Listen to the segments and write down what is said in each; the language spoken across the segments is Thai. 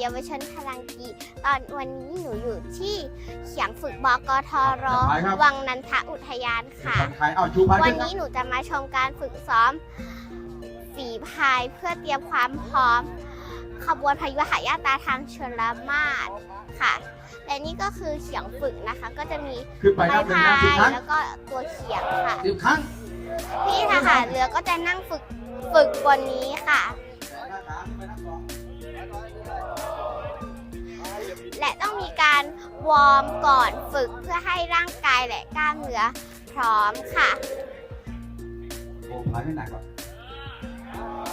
เยาวชนพลังกีตอนวันนี้หนูอยู่ที่เขียงฝึกบกทรไปครับวังนันทอุทยานค่ะใครเอาชูพายวันขึ้นครับนี้หนูจะมาชมการฝึกซ้อมฝีพายเพื่อเตรียมความพร้อม ขบวนพายุหายาตราทางชลมาศค่ะ และนี่ก็คือเขียงฝึกนะคะ ก็จะมีขึ้นไปไม้ครับหนึ่งพาครั้งสิบครั้งยแล้วก็ตัวเขียงค่ะสิบครั้งพี่ทหารเรือก็จะนั่งฝึกฝึกบนนี้ค่ะ และต้องมีการวอร์มก่อนฝึกเพื่อให้ร่างกายและกล้ามเนื้อพร้อมค่ะโอ้พายไม่หนักก่อน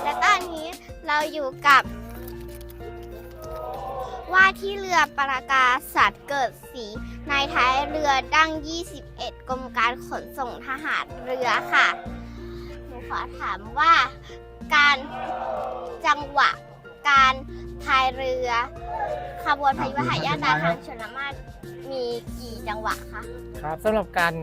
และตอนนี้เราอยู่กับ ว่าที่เรือปราการสัตว์เกิดสีนายท้ายเรือดั้ง 21 กรมการขนส่งทหารเรือค่ะ หนูขอถามว่าการจังหวะ การพายเรือ ขบวนพายุหายาตราทางชนมาศมีกี่จังหวะคะครับสำหรับการ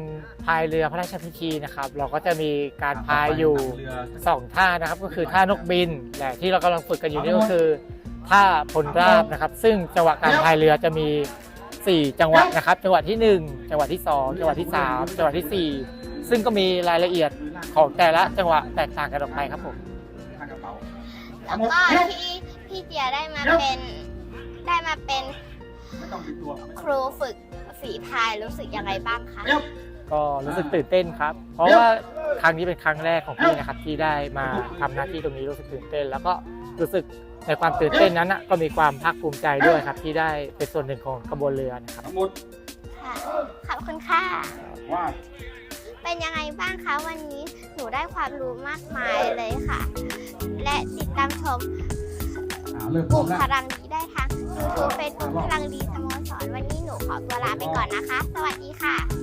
พายเรือพระราชพิธีนะครับ เราก็จะมีการพายอยู่เรือสองท่านะครับ ก็คือท่านกบินและที่เรากำลังฝึกกันอยู่นี่ก็คือท่าพลราบนะครับ ซึ่งจังหวะการพายเรือจะมี 4 จังหวะนะครับ จังหวะที่ 1 จังหวะที่ 2 จังหวะที่ 3 จังหวะทีสี่4 ซึ่งก็มีรายละเอียดของแต่ละจังหวะแตกต่างกันออกไปครับผม แล้วก็ที่พี่เจียได้มาเป็นได้มาเป็นไม่ต้องติดตัวครูฝึกฝีพายรู้สึกยังไงบ้างคะก็รู้สึกตื่นเต้นครับ เพราะว่าครั้งนี้เป็นครั้งแรกของพี่นะครับที่ได้มาทำหน้าที่ตรงนี้รู้สึกตื่นเต้น แล้วก็รู้สึกในความตื่นเต้นนั้นนะก็มีความภาคภูมิใจด้วยครับ ที่ได้เป็นส่วนหนึ่งของขบวนเรือนะครับทั้งหมดค่ะขอบคุณค่ะว่า เป็นยังไงบ้างคะวันนี้หนูได้ความรู้มากมายเลยค่ะ และติดตามชมอ่าเริ่มกพร้อลุ่มมแล้วพลังดีได้ทาง YouTube Facebook พลังดีสโมสรวันนี้หนูขอตัวลาไปก่อนนะคะ สวัสดีค่ะ